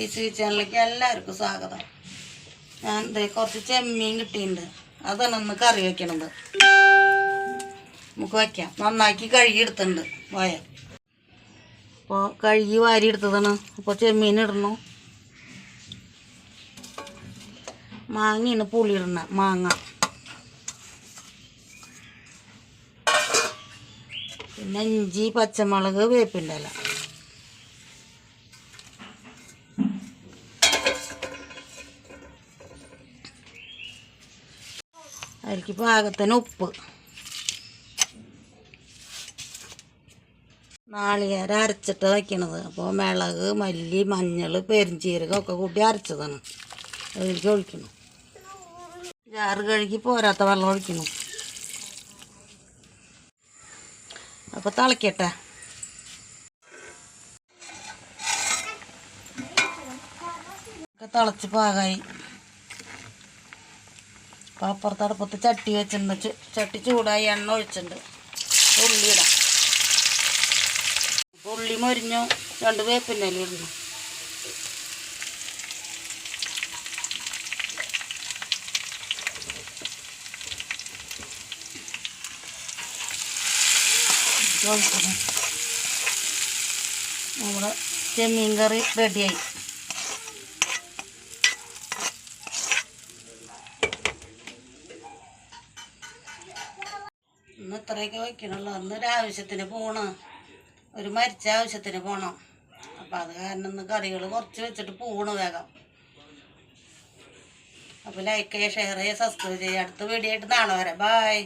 ഈ സ്വീ ചാനലിലേക്ക് എല്ലാവർക്കും സ്വാഗതം. ഞാൻ ദേ കുറച്ച് ചെമ്മീൻ കിട്ടിയിട്ടുണ്ട്. അതാണ് ഒന്ന് കറി വെക്കണത്. നമുക്ക് വയ്ക്കാം നന്നാക്കി കഴുകി എടുത്തിട്ടുണ്ട് പോയ അപ്പോൾ കഴുകി വാരി എടുത്തതാണ്. അപ്പോൾ ചെമ്മീൻ ഇടണു മാങ്ങയാണ് പുളി ഇടണ മാങ്ങ. പിന്നെ ഇഞ്ചി പച്ചമുളക് വേപ്പിന്റെ അതിലേക്ക് പാകത്തിന് ഉപ്പ്. നാളികേരം അരച്ചിട്ട് വയ്ക്കണത് അപ്പോൾ മിളക് മല്ലി മഞ്ഞൾ പെരിഞ്ചീരകം ഒക്കെ കൂട്ടി അരച്ചതാണ്. അതിലേക്ക് ഒഴിക്കണം. ജാറ് കഴുകി പോരാത്ത വെള്ളം ഒഴിക്കണം. അപ്പോൾ തിളക്കട്ടെ. തിളച്ച് പാകമായി അപ്പോൾ അപ്പുറത്ത് അടുപ്പത്ത് ചട്ടി വെച്ചിട്ടുണ്ട്. ചട്ടി ചൂടായി എണ്ണ ഒഴിച്ചിട്ടുണ്ട്. ഉള്ളി ഇടാം. ഉള്ളി മൊരിഞ്ഞു. രണ്ട് വേപ്പിന്റെ ഇല ഇടുന്നു. നമ്മുടെ ചെമ്മീൻ കറി റെഡിയായി ഇന്ന് ഇത്രയൊക്കെ വയ്ക്കണുള്ളൂ. അന്ന് ഒരു ആവശ്യത്തിന് പോണ്. ഒരു മരിച്ച ആവശ്യത്തിന് പോണം. അപ്പം അത് കാരണം ഇന്ന് കറികൾ കുറച്ച് വെച്ചിട്ട് പോണ് വേഗം. അപ്പോൾ ലൈക്ക് ചെയ്യുക ഷെയർ ചെയ്യുക സബ്സ്ക്രൈബ് ചെയ്യുക അടുത്ത വീഡിയോ ആയിട്ട് നാളെ വരാം. ബായ്